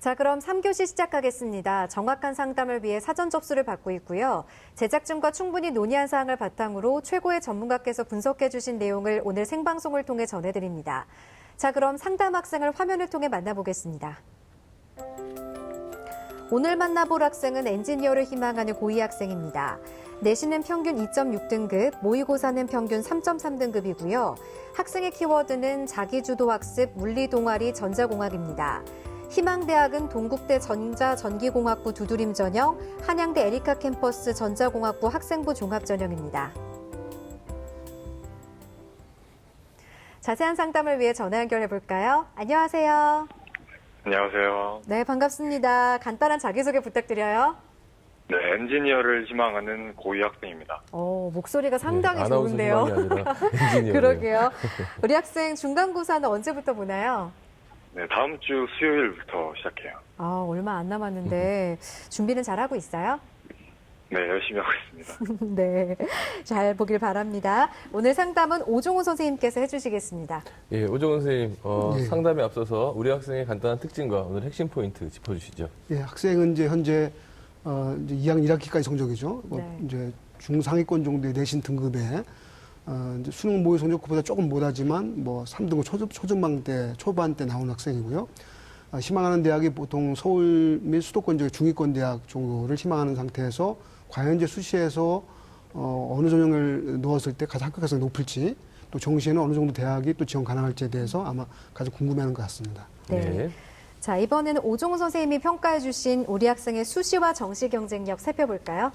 자, 그럼 3교시 시작하겠습니다. 정확한 상담을 위해 사전 접수를 받고 있고요. 제작진과 충분히 논의한 사항을 바탕으로 최고의 전문가께서 분석해 주신 내용을 오늘 생방송을 통해 전해드립니다. 자, 그럼 상담 학생을 화면을 통해 만나보겠습니다. 오늘 만나볼 학생은 엔지니어를 희망하는 고2 학생입니다. 내신은 평균 2.6등급, 모의고사는 평균 3.3등급이고요. 학생의 키워드는 자기주도 학습, 물리 동아리, 전자공학입니다. 희망대학은 동국대 전자 전기공학부 두드림 전형, 한양대 에리카 캠퍼스 전자공학부 학생부 종합 전형입니다. 자세한 상담을 위해 전화 연결해 볼까요? 안녕하세요. 안녕하세요. 네, 반갑습니다. 간단한 자기소개 부탁드려요. 네, 엔지니어를 희망하는 고2 학생입니다. 어, 목소리가 상당히 네, 좋은데요. 그러게요. 우리 학생 중간고사는 언제부터 보나요? 네, 다음 주 수요일부터 시작해요. 아, 얼마 안 남았는데 준비는 잘하고 있어요? 네, 열심히 하고 있습니다. 네. 잘 보길 바랍니다. 오늘 상담은 오종호 선생님께서 해주시겠습니다. 예, 오정은 선생님, 어, 네. 상담에 앞서서 우리 학생의 간단한 특징과 오늘 핵심 포인트 짚어주시죠. 예, 학생은 이제 현재 어, 이제 2학년 1학기까지 성적이죠. 뭐 네. 이제 중상위권 정도의 내신 등급에 어, 이제 수능 모의 성적보다 조금 못하지만 뭐 3등급 초, 초중반 때 초반 때 나온 학생이고요. 어, 희망하는 대학이 보통 서울 및 수도권 지역 중위권 대학 정도를 희망하는 상태에서 과연 이제 수시에서 어, 어느 전형을 넣었을 때 가장 합격가성이 높을지 또 정시에는 어느 정도 대학이 또 지원 가능할지에 대해서 아마 가장 궁금해하는 것 같습니다. 네. 자, 이번에는 오종호 선생님이 평가해 주신 우리 학생의 수시와 정시 경쟁력 살펴볼까요?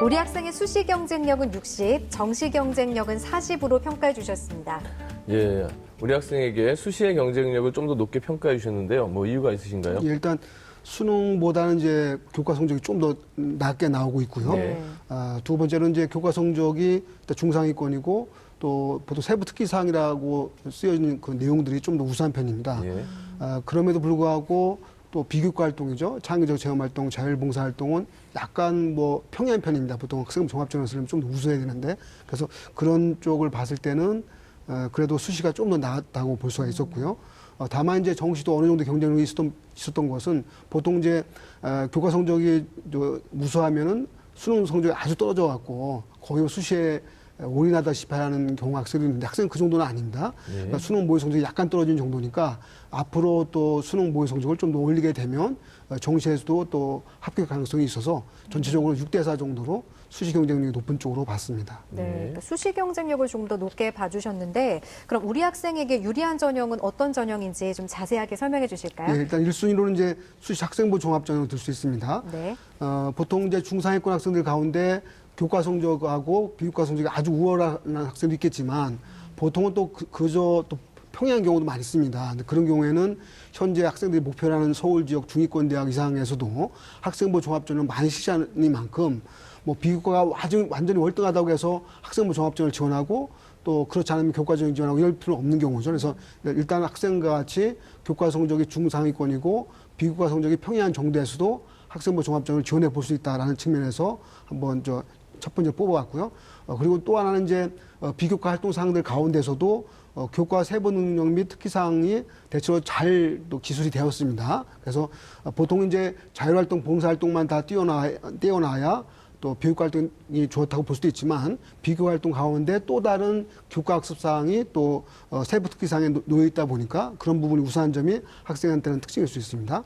우리 학생의 수시 경쟁력은 60, 정시 경쟁력은 40으로 평가해 주셨습니다. 예, 우리 학생에게 수시의 경쟁력을 좀 더 높게 평가해 주셨는데요. 뭐 이유가 있으신가요? 예, 일단 수능보다는 이제 교과 성적이 좀 더 낮게 나오고 있고요. 네. 아, 두 번째는 이제 교과 성적이 중상위권이고 또 보통 세부 특기 사항이라고 쓰여있는 그 내용들이 좀 더 우수한 편입니다. 예. 아, 그럼에도 불구하고 또 비교과 활동이죠. 창의적 체험 활동, 자율봉사 활동은 약간 뭐 평이한 편입니다. 보통 학생 종합전형을 쓰려면 좀더 우수해야 되는데 그래서 그런 쪽을 봤을 때는 어, 그래도 수시가 좀 더 나았다고 볼 수가 있었고요. 어, 다만 이제 정시도 어느 정도 경쟁력이 있었던, 있었던 것은 보통 이제 어, 교과 성적이 저, 우수하면은 수능 성적이 아주 떨어져 갖고 거의 수시에 올인하다시피 하는 경우 학생이 있는데 학생은 그 정도는 아닙니다. 예. 그러니까 수능 모의 성적이 약간 떨어진 정도니까 앞으로 또 수능 모의 성적을 좀 더 올리게 되면 어, 정시에서도 또 합격 가능성이 있어서 전체적으로 6대 4 정도로 수시 경쟁력이 높은 쪽으로 봤습니다. 네. 네. 그러니까 수시 경쟁력을 좀 더 높게 봐주셨는데, 그럼 우리 학생에게 유리한 전형은 어떤 전형인지 좀 자세하게 설명해 주실까요? 예, 일단 1순위로는 이제 수시 학생부 종합 전형을 들 수 있습니다. 네. 어, 보통 이제 중상위권 학생들 가운데 교과 성적하고 비교과 성적이 아주 우월한 학생도 있겠지만 보통은 또 그, 그저 또 평이한 경우도 많이 있습니다. 그런 경우에는 현재 학생들이 목표라는 서울 지역 중위권 대학 이상에서도 학생부 종합전을 많이 시시하니만큼 뭐 비교과가 완전, 완전히 월등하다고 해서 학생부 종합전을 지원하고 또 그렇지 않으면 교과전형 지원하고 이럴 필요는 없는 경우죠. 그래서 일단 학생과 같이 교과 성적이 중상위권이고 비교과 성적이 평이한 정도에서도 학생부 종합전을 지원해 볼 수 있다라는 측면에서 한번 저 첫 번째 뽑아봤고요. 어, 그리고 또 하나는 이제 어, 비교과 활동 사항들 가운데서도 어, 교과 세부 능력 및 특기 사항이 대체로 잘 또 기술이 되었습니다. 그래서 어, 보통 이제 자율활동, 봉사활동만 다 뛰어나 뛰어나야 또 비교과 활동이 좋다고 볼 수도 있지만 비교 활동 가운데 또 다른 교과 학습 사항이 또 어, 세부 특기 사항에 놓- 놓여 있다 보니까 그런 부분이 우수한 점이 학생한테는 특징일 수 있습니다.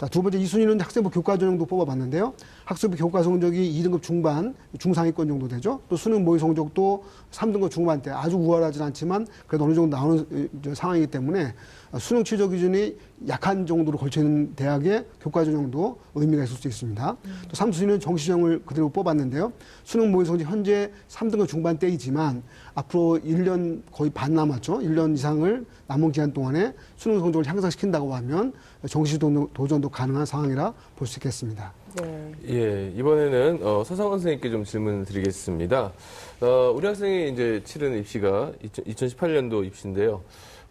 자, 두 번째 이순위는 학생부 교과 전 형도 뽑아봤는데요. 학생부 교과 성적이 2등급 중반, 중상위권 정도 되죠. 또 수능 모의 성적도 3등급 중반대 아주 우월하진 않지만 그래도 어느 정도 나오는 어, 저 상황이기 때문에 어, 수능 취저 기준이 약한 정도로 걸쳐 있는 대학의 교과 전형도 의미가 있을 수 있습니다. 또 삼순위는 정시정을 그대로 뽑았는데요. 수능 모의 성적 현재 3등급 중반대이지만 앞으로 1년 거의 반 남았죠. 1년 이상을 남은 기간 동안에 수능 성적을 향상시킨다고 하면 정시 도- 도전도 가능한 상황이라 볼 수 있겠습니다. 네. 예, 이번에는 어, 서상원 선생님께 좀 질문 드리겠습니다. 어, 우리 학생이 이제 치른 입시가 2018년도 입시인데요.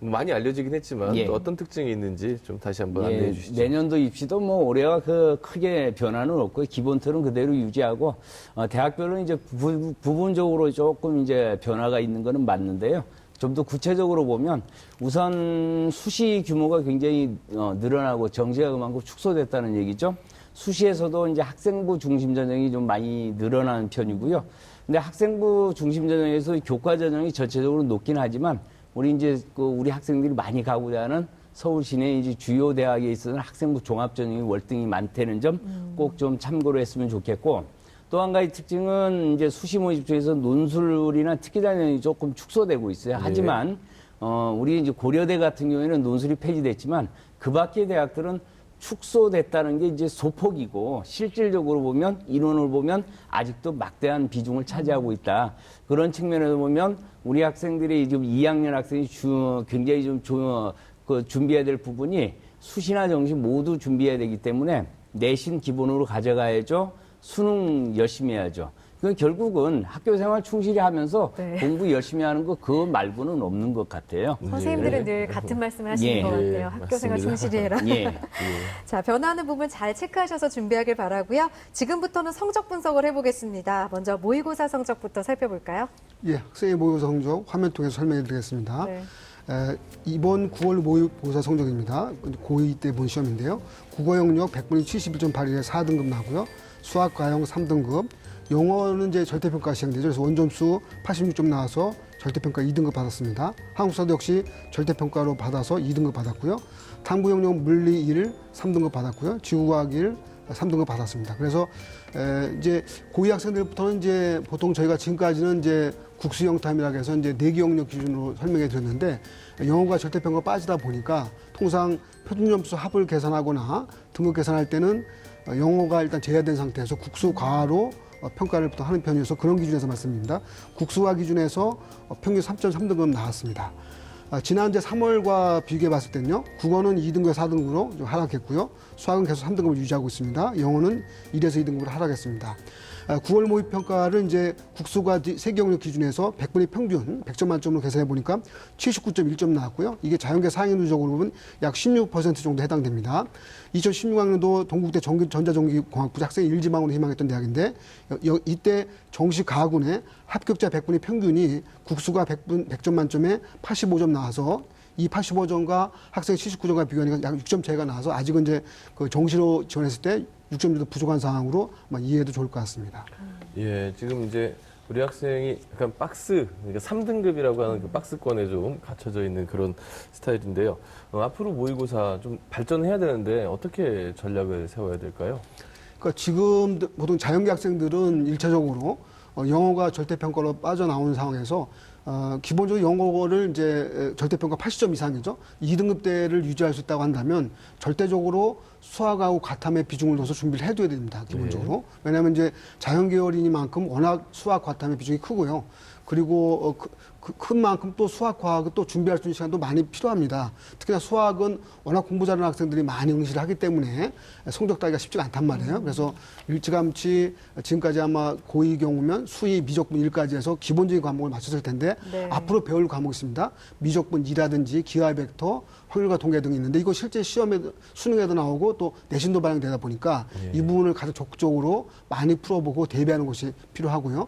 많이 알려지긴 했지만 예. 또 어떤 특징이 있는지 좀 다시 한번 안내해 예, 주시죠. 내년도 입시도 뭐 올해와 그 크게 변화는 없고 기본 틀은 그대로 유지하고 어, 대학별로 이제 부, 부분적으로 조금 이제 변화가 있는 거는 맞는데요. 좀 더 구체적으로 보면 우선 수시 규모가 굉장히 어, 늘어나고 정시가 그만큼 축소됐다는 얘기죠. 수시에서도 이제 학생부 중심 전형이 좀 많이 늘어나는 편이고요. 근데 학생부 중심 전형에서 교과 전형이 전체적으로 높긴 하지만 우리 이제 그 우리 학생들이 많이 가고자 하는 서울 시내 이제 주요 대학에 있어서 학생부 종합 전형이 월등히 많다는 점 꼭좀 참고로 했으면 좋겠고 또 한 가지 특징은 이제 수시 모집 중에서 논술이나 특기 전형이 조금 축소되고 있어요. 하지만 어 우리 이제 고려대 같은 경우에는 논술이 폐지됐지만 그 밖의 대학들은 축소됐다는 게 이제 소폭이고 실질적으로 보면 인원을 보면 아직도 막대한 비중을 차지하고 있다. 그런 측면에서 보면 우리 학생들이 지금 2학년 학생이 주, 굉장히 좀 조, 그 준비해야 될 부분이 수시나 정시 모두 준비해야 되기 때문에 내신 기본으로 가져가야죠. 수능 열심히 해야죠. 그 결국은 학교 생활 충실히 하면서 네. 공부 열심히 하는 거 그거 말고는 없는 것 같아요. 선생님들은 늘 같은 말씀을 하시는 예. 것 같아요. 예, 학교 생활 맞습니다. 충실히 해라. 예. 자, 변화하는 부분 잘 체크하셔서 준비하길 바라고요. 지금부터는 성적 분석을 해보겠습니다. 먼저 모의고사 성적부터 살펴볼까요? 예, 학생의 모의고사 성적 화면 통해서 설명해 드리겠습니다. 네. 에, 이번 9월 모의고사 성적입니다. 고2 때 본 시험인데요. 국어 영역 100분이 71.81에 4등급 나고요. 수학 과형 3등급. 영어는 이제 절대평가 시행되죠. 그래서 원점수 86점 나와서 절대평가 2등급 받았습니다. 한국사도 역시 절대평가로 받아서 2등급 받았고요. 탐구 영역 물리 1 3등급 받았고요. 지구과학 1 3등급 받았습니다. 그래서 에, 이제 고2 학생들부터는 이제 보통 저희가 지금까지는 이제 국수 영탐이라고 해서 이제 네개 영역 기준으로 설명해 드렸는데 영어가 절대평가 빠지다 보니까 통상 표준 점수 합을 계산하거나 등급 계산할 때는 어, 영어가 일단 제외된 상태에서 국수 과로 어, 평가를 보통 하는 편이어서 그런 기준에서 말씀드립니다. 국수화 기준에서 어, 평균 3.3등급 나왔습니다. 아, 지난 이제 3월과 비교해 봤을 때는요, 국어는 2등급, 4등급으로 좀 하락했고요, 수학은 계속 3등급을 유지하고 있습니다. 영어는 1에서 2등급으로 하락했습니다. 아, 9월 모의 평가를 이제 국수과 세경력 기준에서 100분의 평균 100점 만점으로 계산해 보니까 79.1점 나왔고요. 이게 자연계 상위 누적으로 보면 약 16% 정도 해당됩니다. 2016학년도 동국대 전기, 전자전기공학부 학생 일지망으로 희망했던 대학인데 여- 여- 이때 정시 가군의 합격자 100분의 평균이 국수가 100분 100점 만점에 85점 나와서 이 85점과 학생 79점과 비교하니까 약 6점 차이가 나와서 아직은 이제 그 정시로 지원했을 때 6점 정도 부족한 상황으로 이해해도 좋을 것 같습니다. 예, 지금 이제 우리 학생이 약간 박스, 그러니까 3등급이라고 하는 그 박스권에 좀 갇혀져 있는 그런 스타일인데요. 어, 앞으로 모의고사 좀 발전해야 되는데 어떻게 전략을 세워야 될까요? 그러니까 지금 보통 자연계 학생들은 일차적으로 어, 영어가 절대평가로 빠져나오는 상황에서 어, 기본적으로 영어를 이제 절대평가 80점 이상이죠. 2등급 대를 유지할 수 있다고 한다면 절대적으로 수학하고 과탐의 비중을 넣어서 준비를 해둬야 됩니다. 기본적으로. 왜냐하면 이제 자연계열이니만큼 워낙 수학 과탐의 비중이 크고요. 그리고 어, 그, 그, 큰 만큼 또 수학 과학을 또 준비할 수 있는 시간도 많이 필요합니다. 특히나 수학은 워낙 공부 잘하는 학생들이 많이 응시를 하기 때문에 성적 따기가 쉽지가 않단 말이에요. 그래서 일찌감치 지금까지 아마 고2 경우면 수의 미적분 1까지 해서 기본적인 과목을 마쳤을 텐데 네. 앞으로 배울 과목이 있습니다. 미적분 2라든지 기하 벡터, 확률과 통계 등이 있는데 이거 실제 시험에 수능에도 나오고 또 내신도 반영되다 보니까 이 부분을 가장 적극적으로 많이 풀어보고 대비하는 것이 필요하고요.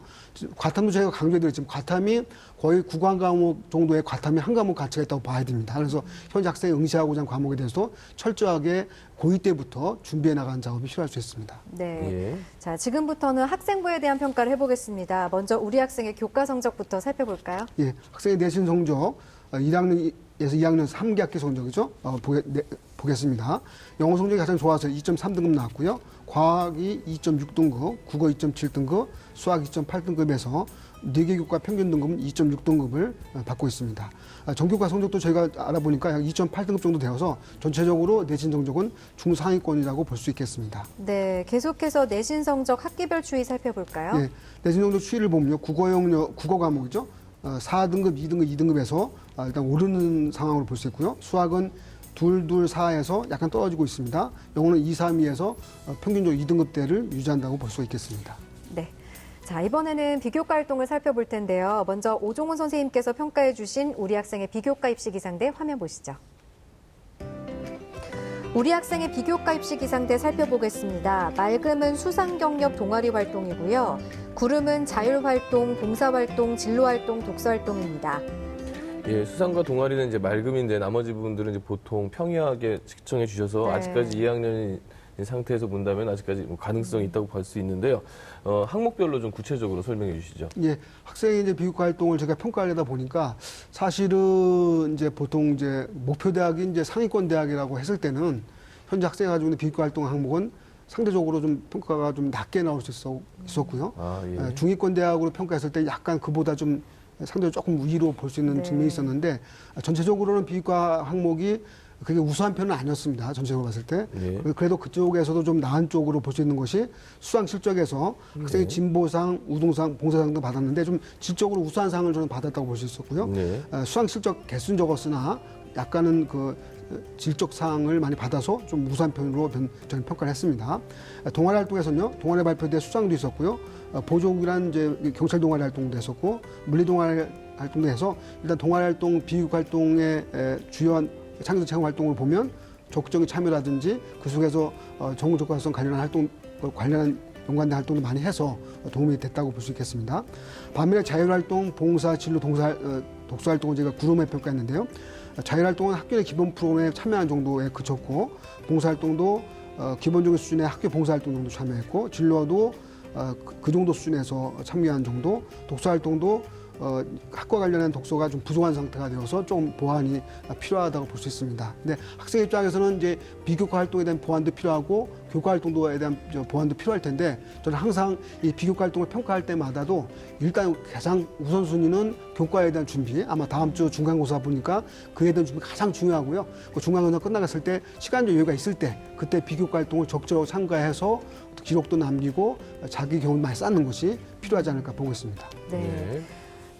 과탐도 저희가 강조해드렸지만 과탐이 거의 구강 과목 정도의 과탐이 한 과목 가치가 있다고 봐야 됩니다. 그래서 현재 학생이 응시하고자 하는 과목에 대해서 철저하게 고2 때부터 준비해 나가는 작업이 필요할 수 있습니다. 네. 예. 자, 지금부터는 학생부에 대한 평가를 해보겠습니다. 먼저 우리 학생의 교과 성적부터 살펴볼까요? 예, 학생의 내신 성적 어, 1학년 에서 2학년 3기 학기 성적이죠. 어, 보게, 네, 보겠습니다. 영어 성적이 가장 좋아서 2.3등급 나왔고요. 과학이 2.6등급, 국어 2.7등급, 수학 2.8등급에서 4개 교과 평균 등급은 2.6등급을 어, 받고 있습니다. 아, 전교과 성적도 저희가 알아보니까 약 2.8등급 정도 되어서 전체적으로 내신 성적은 중상위권이라고 볼 수 있겠습니다. 네, 계속해서 내신 성적 학기별 추이 살펴볼까요? 예, 내신 정도 추이를 보면요. 국어 영역, 국어 과목이죠. 어, 4등급, 2등급, 2등급에서 아, 일단 오르는 상황으로 볼 수 있고요. 수학은 둘, 둘, 4에서 약간 떨어지고 있습니다. 영어는 2, 3, 2에서 어, 평균적으로 2등급대를 유지한다고 볼 수 있겠습니다. 네. 자, 이번에는 비교과 활동을 살펴볼 텐데요. 먼저 오종훈 선생님께서 평가해 주신 우리 학생의 비교과 입시 기상대 화면 보시죠. 우리 학생의 비교과 입시 기상대 살펴보겠습니다. 맑음은 수상 경력 동아리 활동이고요. 구름은 자율 활동, 봉사 활동, 진로 활동, 독서 활동입니다. 예, 수상과 동아리는 이제 맑음인데 나머지 부분들은 이제 보통 평이하게 측정해 주셔서 네. 아직까지 2학년인 상태에서 본다면 아직까지 뭐 가능성이 있다고 볼 수 있는데요. 어, 항목별로 좀 구체적으로 설명해 주시죠. 예, 학생이 이제 비교과 활동을 제가 평가하려다 보니까 사실은 이제 보통 이제 목표 대학이 이제 상위권 대학이라고 했을 때는 현재 학생이 가지고 있는 비교과 활동 항목은 상대적으로 좀 평가가 좀 낮게 나올 수 있었, 있었고요. 아, 예. 예, 중위권 대학으로 평가했을 때 약간 그보다 좀 상대적으로 조금 위로 볼 수 있는 네. 측면이 있었는데 전체적으로는 비교과 항목이 그게 우수한 편은 아니었습니다. 전체적으로 봤을 때. 네. 그래도 그쪽에서도 좀 나은 쪽으로 볼 수 있는 것이 수상 실적에서 학생이 진보상, 우동상, 봉사상 등 받았는데 좀 질적으로 우수한 상을 저는 받았다고 볼 수 있었고요. 네. 어, 수상 실적 개수는 적었으나 약간은 그 질적 사항을 많이 받아서 좀 우수한 편으로 변- 저는 평가를 했습니다. 어, 동아리 활동에서는요, 동아리 발표대 수상도 있었고요, 어, 보조국이라는 이제 경찰 동아리 활동도 했었고, 물리 동아리 활동도 해서 일단 동아리 활동, 비교육 활동의 에, 주요한 창의적 체험 활동을 보면 적극적인 참여라든지 그 속에서 어, 정부 적과성 관련한 활동, 어, 관련한 연관된 활동도 많이 해서 도움이 됐다고 볼 수 있겠습니다. 반면에 자율활동, 봉사, 진로, 동사, 어, 독서활동은 제가 구름에 평가했는데요. 자율활동은 학교 내 기본 프로그램에 참여한 정도에 그쳤고, 봉사활동도 어, 기본적인 수준의 학교 봉사활동 정도 참여했고, 진로도 어, 그, 그 정도 수준에서 참여한 정도, 독서활동도 어, 학과 관련한 독서가 좀 부족한 상태가 되어서 좀 보완이 필요하다고 볼 수 있습니다. 근데 학생 입장에서는 이제 비교과 활동에 대한 보완도 필요하고 교과 활동도에 대한 저 보완도 필요할 텐데 저는 항상 이 비교과 활동을 평가할 때마다도 일단 가장 우선순위는 교과에 대한 준비 아마 다음 주 중간고사 보니까 그에 대한 준비 가장 중요하고요. 그 중간고사 끝나갔을 때 시간적 여유가 있을 때 그때 비교과 활동을 적극적으로 참가해서 기록도 남기고 자기 경험 많이 쌓는 것이 필요하지 않을까 보고 있습니다. 네.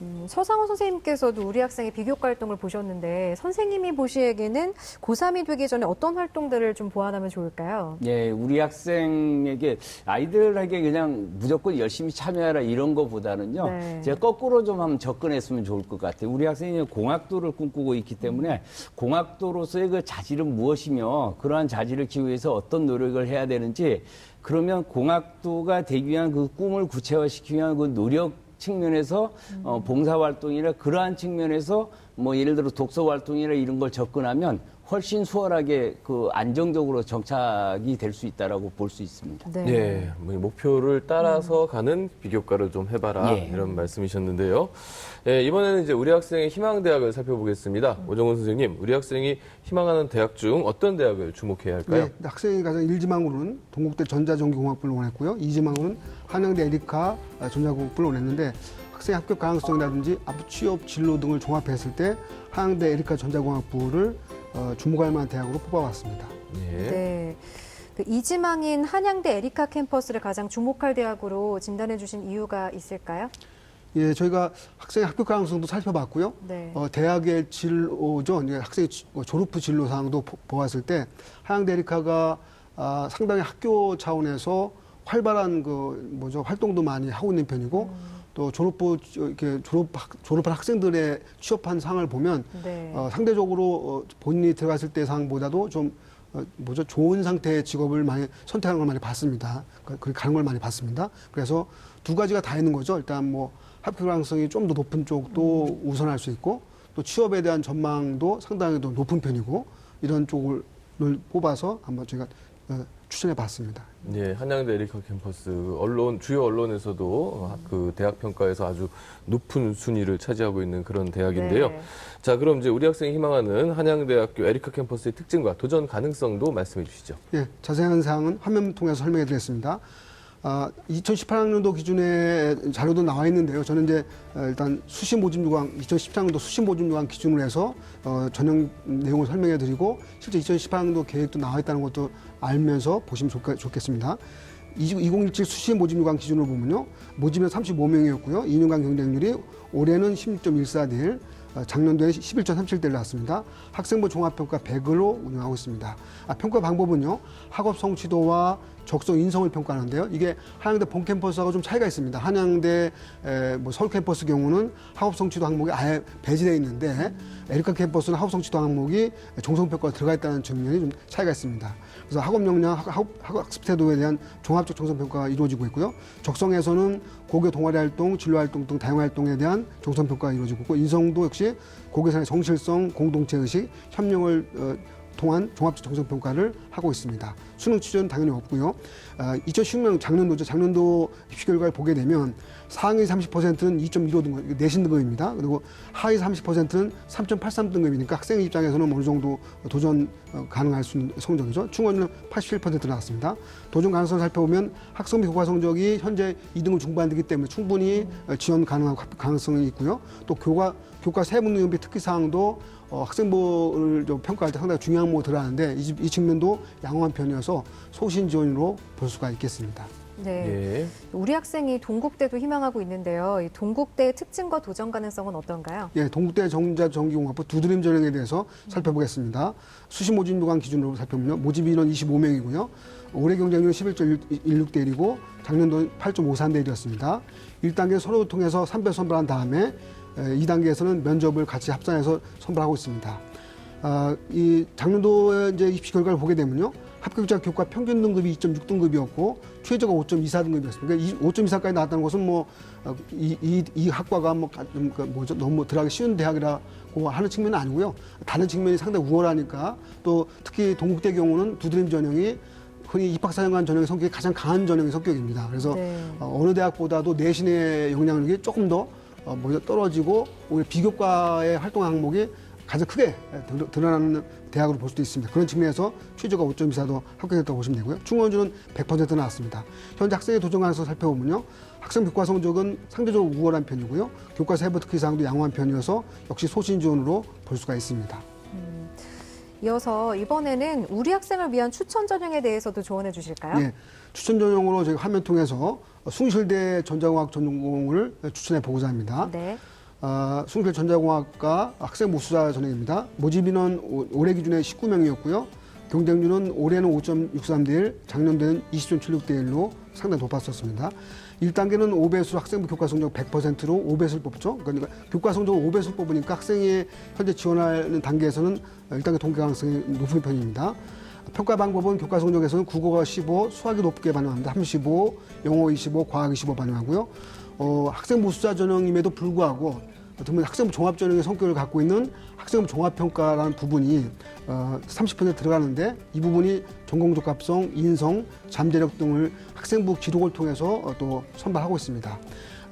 네. 음, 서상호 선생님께서도 우리 학생의 비교과 활동을 보셨는데 선생님이 보시기에는 고3이 되기 전에 어떤 활동들을 좀 보완하면 좋을까요? 예, 우리 학생에게 아이들에게 그냥 무조건 열심히 참여하라 이런 거보다는요. 네. 제가 거꾸로 좀 한번 접근했으면 좋을 것 같아요. 우리 학생이 공학도를 꿈꾸고 있기 때문에 공학도로서의 그 자질은 무엇이며 그러한 자질을 키우기 위해서 어떤 노력을 해야 되는지 그러면 공학도가 되기 위한 그 꿈을 구체화시키기 위한 그 노력 측면에서 어, 봉사활동이나 그러한 측면에서 뭐 예를 들어 독서활동이나 이런 걸 접근하면 훨씬 수월하게 그 안정적으로 정착이 될 수 있다라고 볼 수 있습니다. 네. 예, 뭐 목표를 따라서 가는 비교과를 좀 해봐라 예. 이런 말씀이셨는데요. 예, 이번에는 이제 우리 학생의 희망 대학을 살펴보겠습니다. 오정훈 선생님, 우리 학생이 희망하는 대학 중 어떤 대학을 주목해야 할까요? 네, 학생이 가장 1지망으로는 동국대 전자전기공학부를 원했고요. 2지망으로는 한양대 에리카 전자공학부를 원했는데 학생의 합격 가능성이라든지 앞으로 취업 진로 등을 종합했을 때 한양대 에리카 전자공학부를 어, 주목할 만한 대학으로 뽑아왔습니다. 예. 네. 그 이지망인 한양대 에리카 캠퍼스를 가장 주목할 대학으로 진단해 주신 이유가 있을까요? 예, 저희가 학생의 합격 가능성도 살펴봤고요. 네. 어, 대학의 진로죠. 학생의 지- 어, 졸업 후 진로 사항도 보- 보았을 때 하양대 에리카가 아, 상당히 학교 차원에서 활발한 그 뭐죠 활동도 많이 하고 있는 편이고 또 졸업 후 저- 이렇게 졸업 졸업한 학생들의 취업한 상을 보면 네. 어, 상대적으로 어, 본인이 들어갔을 때 상보다도 좀 어, 뭐죠 좋은 상태의 직업을 많이 선택하는 걸 많이 봤습니다. 그- 그렇게 가는 걸 많이 봤습니다. 그래서 두 가지가 다 있는 거죠. 일단 뭐 합격 가능성이 좀 더 높은 쪽도 우선할 수 있고 또 취업에 대한 전망도 상당히 더 높은 편이고 이런 쪽을 뽑아서 한번 제가 어, 추천해 봤습니다. 예, 한양대 에리카 캠퍼스 언론 주요 언론에서도 어, 그 대학 평가에서 아주 높은 순위를 차지하고 있는 그런 대학인데요. 네. 자, 그럼 이제 우리 학생이 희망하는 한양대학교 에리카 캠퍼스의 특징과 도전 가능성도 말씀해 주시죠. 예, 자세한 사항은 화면 통해서 설명해 드리겠습니다. 아, 2018학년도 기준의 자료도 나와 있는데요. 저는 이제 어, 일단 수시 모집 요강, 2017학년도 수시 모집 요강 기준으로 해서 어, 전형 내용을 설명해 드리고 실제 2018학년도 계획도 나와 있다는 것도 알면서 보시면 좋, 좋겠습니다. 2017 수시 모집 요강 기준으로 보면요. 모집은 35명이었고요. 2년간 경쟁률이 올해는 16.14대 1, 어, 작년도에 11.37대를 나왔습니다. 학생부 종합평가 100으로 운영하고 있습니다. 아, 평가 방법은요. 학업 성취도와 적성 인성을 평가하는데요. 이게 한양대 본 캠퍼스하고 좀 차이가 있습니다. 한양대 에, 뭐 서울 캠퍼스 경우는 학업 성취도 항목이 아예 배제되어 있는데 에리카 캠퍼스는 학업 성취도 항목이 종성 평가가 들어가 있다는 측면이 좀 차이가 있습니다. 그래서 학업 역량, 학업, 학습 태도에 대한 종합적 종성 평가가 이루어지고 있고요. 적성에서는 고교 동아리 활동, 진로 활동 등 다양한 활동에 대한 종성 평가가 이루어지고 있고 인성도 역시 없이 고교사의 정실성, 공동체 의식, 협력을 어, 통한 종합적 정성 평가를 하고 있습니다. 수능 취재는 당연히 없고요. 어, 2016년 작년도죠. 작년도 입시 결과를 보게 되면 상위 30%는 2.15 등급 내신 등급입니다. 그리고 하위 30%는 3.83 등급이니까 학생 입장에서는 어느 정도 도전 어, 가능할 수 있는 성적이죠. 충원율은 87% 나왔습니다. 도전 가능성을 살펴보면 학생부 교과 성적이 현재 2등급 중반이기 때문에 충분히 어, 지원 가능한 가능성이 있고요. 또 교과 교과 세분 능력비 특기 사항도 어, 학생부를 좀 평가할 때 상당히 중요한 항목으로 들어가는데 이, 이 측면도 양호한 편이어서 소신 지원으로 볼 수가 있겠습니다. 네. 예. 우리 학생이 동국대도 희망하고 있는데요. 이 동국대의 특징과 도전 가능성은 어떤가요? 예, 동국대 정자전기공학부 두드림 전형에 대해서 살펴보겠습니다. 수시 모집 요강 기준으로 살펴보면 모집 인원 25명이고요. 올해 경쟁률 11.16대 1이고 작년도 8.53대 1이었습니다. 1단계 서류 통해서 3배 선발한 다음에 2단계에서는 면접을 같이 합산해서 선발하고 있습니다. 아, 이 작년도에 이제 입시 결과를 보게 되면요. 합격자 교과 평균 등급이 2.6등급이었고 최저가 5.24등급이었습니다. 그러니까 이 5.24까지 나왔다는 것은 뭐이 이 이 학과가 뭐그 뭐죠 너무 들어가기 쉬운 대학이라고 하는 측면은 아니고요. 다른 측면이 상당히 우월하니까 또 특히 동국대 경우는 두드림 전형이 흔히 입학사정관 전형의 성격이 가장 강한 전형의 성격입니다. 그래서 네. 어, 어느 대학보다도 내신의 영향력이 조금 더 어, 먼저 떨어지고 오히려 비교과의 활동 항목이 가장 크게 드- 드러나는 대학으로 볼 수도 있습니다. 그런 측면에서 최저가 5.24도 합격했다고 보시면 되고요. 충원주는 100% 나왔습니다. 현재 학생의 도전 가능성 살펴보면요. 학생 교과 성적은 상대적으로 우월한 편이고요. 교과 세부 특기 사항도 양호한 편이어서 역시 소신 지원으로 볼 수가 있습니다. 이어서 이번에는 우리 학생을 위한 추천 전형에 대해서도 조언해 주실까요? 예, 추천 전형으로 저희 화면 통해서 숭실대 전자공학 전공을 추천해 보고자 합니다. 네. 아, 숭실 전자공학과 학생 모수자 전형입니다. 모집 인원 오- 올해 기준에 19명이었고요. 경쟁률은 올해는 5.63대 1, 작년도에는 20.76대 1로 상당히 높았었습니다. 1단계는 5배수 학생부 교과 성적 100%로 5배수를 뽑죠. 그러니까 교과 성적을 5배수를 뽑으니까 학생이 현재 지원하는 단계에서는 1단계 통계 가능성이 높은 편입니다. 평가 방법은 교과 성적에서는 국어가 15, 수학이 높게 반영합니다. 35, 영어 25, 과학 25 반영하고요. 어, 학생 모수자 전형임에도 불구하고 어떻게 학생부 종합 전형의 성격을 갖고 있는 학생부 종합 평가라는 부분이 어, 30% 들어가는데 이 부분이 전공 적합성, 인성, 잠재력 등을 학생부 기록을 통해서 어, 또 선발하고 있습니다.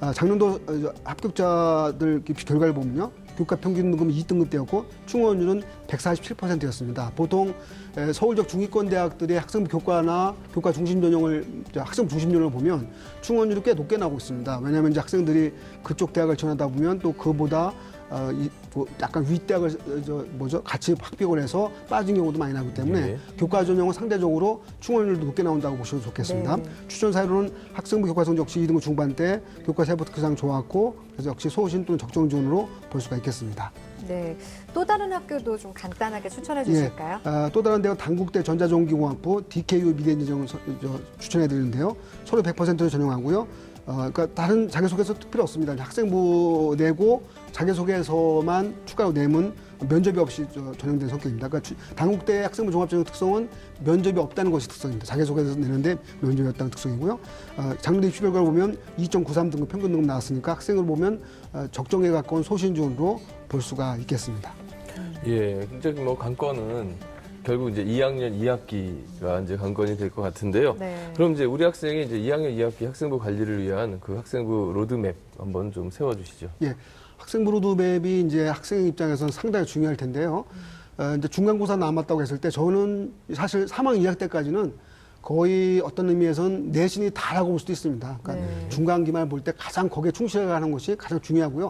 아, 작년도 어, 합격자들 그 결과를 보면요. 교과 평균 등급은 2등급대였고 충원율은 147%였습니다. 보통 에, 서울적 중위권 대학들의 학생부 교과나 교과 중심 전형을 학생부 중심 전형을 보면 충원율이 꽤 높게 나오고 있습니다. 왜냐하면 이제 학생들이 그쪽 대학을 지원하다 보면 또 그보다 어, 이, 뭐 약간 윗대학을 어, 저 뭐죠 같이 합격을 해서 빠진 경우도 많이 나기 때문에 네. 교과 전형은 상대적으로 충원율도 높게 나온다고 보셔도 좋겠습니다. 네. 추천 사유로는 학생부 교과 성적 역시 2등급 중반 때 교과 세부 특기상 좋았고 그래서 역시 소신 또는 적정 지원으로 볼 수가 있겠습니다. 네. 또 다른 학교도 좀 간단하게 추천해 주실까요? 예. 아, 또 다른 데가 단국대 전자전기공학부 DKU 미래인재정 추천해 드리는데요. 서류 100%를 전형하고요. 어, 그러니까 다른 자기소개서 필요 없습니다. 자기소개서 내고 자기소개서만 추가로 내면 면접이 없이 저, 전형된 성격입니다. 그러니까 주- 단국대 학생부 종합전형 특성은 면접이 없다는 것이 특성입니다. 자기소개서 내는데 면접이 없다는 특성이고요. 어, 작년도 입시 결과를 보면 2.93 등급 평균 등급 나왔으니까 학생을 보면 어, 적정에 가까운 소신준으로 볼 수가 있겠습니다. 예, 이제 뭐 관건은 결국 이제 2학년 2학기가 이제 관건이 될 것 같은데요. 네. 그럼 이제 우리 학생이 이제 2학년 2학기 학생부 관리를 위한 그 학생부 로드맵 한번 좀 세워주시죠. 예, 학생부 로드맵이 이제 학생 입장에서는 상당히 중요할 텐데요. 어, 이제 중간고사 남았다고 했을 때 저는 사실 3학 2학 때까지는 거의 어떤 의미에서는 내신이 다라고 볼 수도 있습니다. 그러니까 네. 중간 기말 볼 때 가장 거기에 충실하는 것이 가장 중요하고요.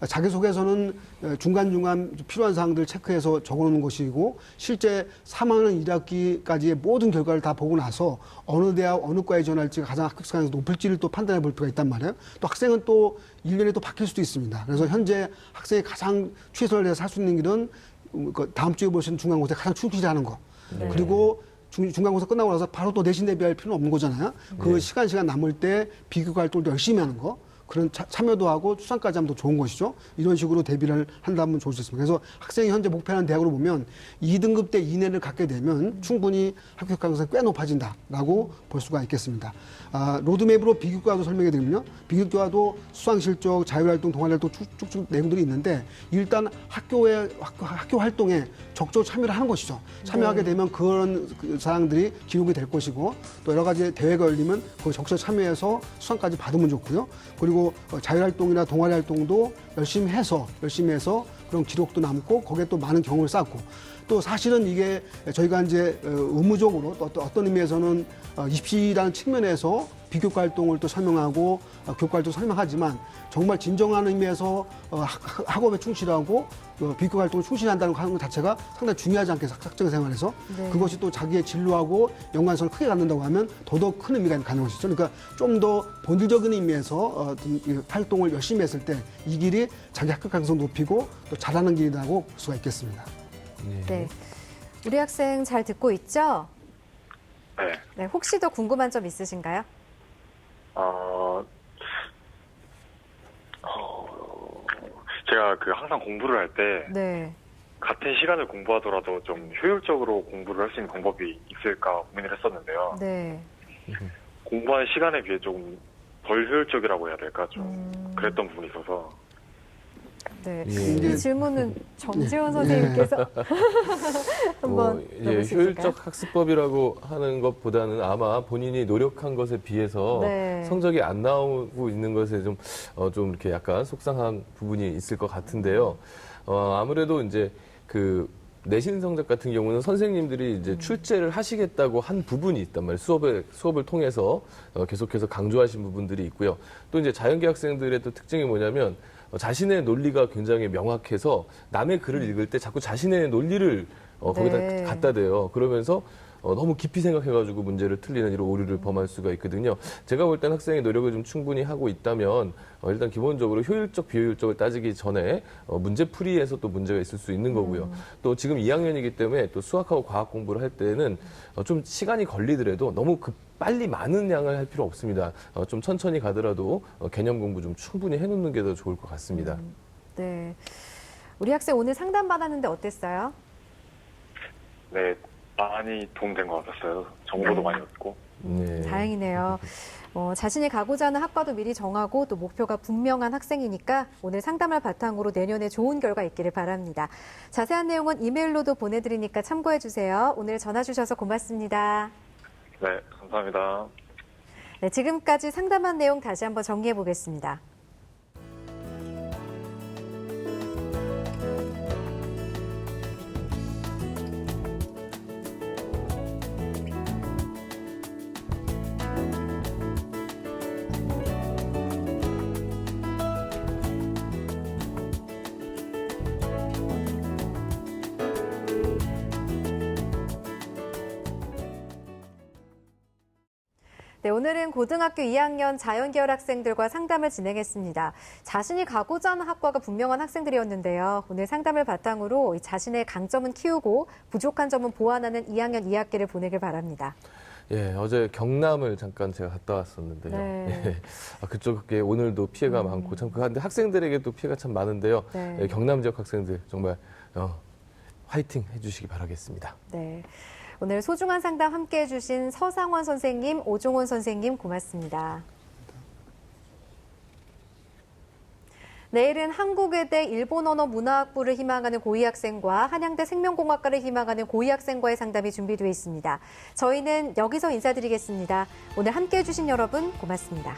어, 자기소개서는 어, 중간중간 필요한 사항들 체크해서 적어놓는 것이고 실제 3학년 1학기까지의 모든 결과를 다 보고 나서 어느 대학 어느 과에 지원할지가 가장 합격성이 높을지를 또 판단해 볼 필요가 있단 말이에요. 또 학생은 또 1년에 또 바뀔 수도 있습니다. 그래서 현재 학생이 가장 최선을 다해서 할 수 있는 길은 음, 그 다음 주에 보시는 중간고사에 가장 충실하는 거. 네. 그리고 중, 중간고사 끝나고 나서 바로 또 내신 대비할 필요는 없는 거잖아요. 그 네. 시간 시간 남을 때 비교 활동도 열심히 하는 거. 그런 차- 참여도 하고 수상까지 하면 더 좋은 것이죠. 이런 식으로 대비를 한다면 좋을 수 있습니다. 그래서 학생이 현재 목표하는 대학으로 보면 2등급 대 이내를 갖게 되면 충분히 합격 가능성이 꽤 높아진다라고 볼 수가 있겠습니다. 아, 로드맵으로 비교과도 설명해 드리면요. 비교과도 수상 실적, 자율활동, 동아리활동 쭉쭉 내용들이 있는데 일단 학교의 학교, 학교 활동에 적극적으로 참여를 하는 것이죠. 참여하게 되면 그런 그 사항들이 기록이 될 것이고 또 여러 가지 대회가 열리면 거기 적극 참여해서 수상까지 받으면 좋고요. 그리고 어, 자율활동이나 동아리 활동도 열심히 해서 열심히 해서 그런 기록도 남고 거기에 또 많은 경험을 쌓고 또 사실은 이게 저희가 이제 어, 의무적으로 또 어떤- 의미에서는 어, 입시라는 측면에서 비교과 활동을 또 설명하고 어, 교과 활동 설명하지만 정말 진정한 의미에서 어, 학- 학업에 충실하고 어, 비교과 활동을 충실한다는 거 하는 것 자체가 상당히 중요하지 않겠어요 학생 생활에서 네. 그것이 또 자기의 진로하고 연관성을 크게 갖는다고 하면 더더욱 큰 의미가 것이죠. 그러니까 좀 더 본질적인 의미에서 어, 활동을 열심히 했을 때 이 길이 자기 합격 가능성 높이고 또 잘하는 길이라고 볼 수가 있겠습니다. 네. 우리 학생 잘 듣고 있죠? 네. 네, 혹시 더 궁금한 점 있으신가요? 어, 어, 제가 그 항상 공부를 할 때 네. 같은 시간을 공부하더라도 좀 효율적으로 공부를 할 수 있는 방법이 있을까 고민을 했었는데요. 네. 공부하는 시간에 비해 좀 덜 효율적이라고 해야 될까 좀 음. 그랬던 부분이 있어서 네. 예. 이 질문은 정지원 네. 선생님께서 한번 뭐, 예? 효율적 학습법이라고 하는 것보다는 아마 본인이 노력한 것에 비해서 네. 성적이 안 나오고 있는 것에 좀, 어, 좀 이렇게 약간 속상한 부분이 있을 것 같은데요. 어, 아무래도 이제 그 내신 성적 같은 경우는 선생님들이 음. 이제 출제를 하시겠다고 한 부분이 있단 말이에요. 수업에, 수업을 통해서 어, 계속해서 강조하신 부분들이 있고요. 또 이제 자연계 학생들의 또 특징이 뭐냐면 어, 자신의 논리가 굉장히 명확해서 남의 글을 읽을 때 자꾸 자신의 논리를 어, 거기다 네. 갖다 대요. 그러면서 어, 너무 깊이 생각해가지고 문제를 틀리는 이런 오류를 범할 수가 있거든요. 제가 볼 땐 학생의 노력을 좀 충분히 하고 있다면 어, 일단 기본적으로 효율적 비효율적을 따지기 전에 어, 문제 풀이에서 또 문제가 있을 수 있는 거고요. 또 지금 2학년이기 때문에 또 수학하고 과학 공부를 할 때는 어, 좀 시간이 걸리더라도 너무 급 빨리 많은 양을 할 필요 없습니다. 어, 좀 천천히 가더라도 어, 개념 공부 좀 충분히 해놓는 게 더 좋을 것 같습니다. 네. 우리 학생 오늘 상담 받았는데 어땠어요? 네 많이 도움된 것 같았어요. 정보도 네. 많이 얻고. 네. 다행이네요. 어, 자신이 가고자 하는 학과도 미리 정하고 또 목표가 분명한 학생이니까 오늘 상담을 바탕으로 내년에 좋은 결과 있기를 바랍니다. 자세한 내용은 이메일로도 보내드리니까 참고해 주세요. 오늘 전화 주셔서 고맙습니다. 네 감사합니다. 네, 지금까지 상담한 내용 다시 한번 정리해 보겠습니다. 오늘은 고등학교 2학년 자연계열 학생들과 상담을 진행했습니다. 자신이 가고자 하는 학과가 분명한 학생들이었는데요. 오늘 상담을 바탕으로 이 자신의 강점은 키우고 부족한 점은 보완하는 2학년 2학기를 보내길 바랍니다. 예, 어제 경남을 잠깐 제가 갔다 왔었는데요. 네. 예, 아, 그쪽에 오늘도 피해가 많고 참, 근데 학생들에게도 피해가 참 많은데요. 네. 예, 경남 지역 학생들 정말 어, 화이팅 해주시기 바라겠습니다. 네. 오늘 소중한 상담 함께 해주신 서상원 선생님, 오종원 선생님 고맙습니다. 내일은 한국외대 일본언어 문화학부를 희망하는 고위학생과 한양대 생명공학과를 희망하는 고위학생과의 상담이 준비되어 있습니다. 저희는 여기서 인사드리겠습니다. 오늘 함께 해주신 여러분 고맙습니다.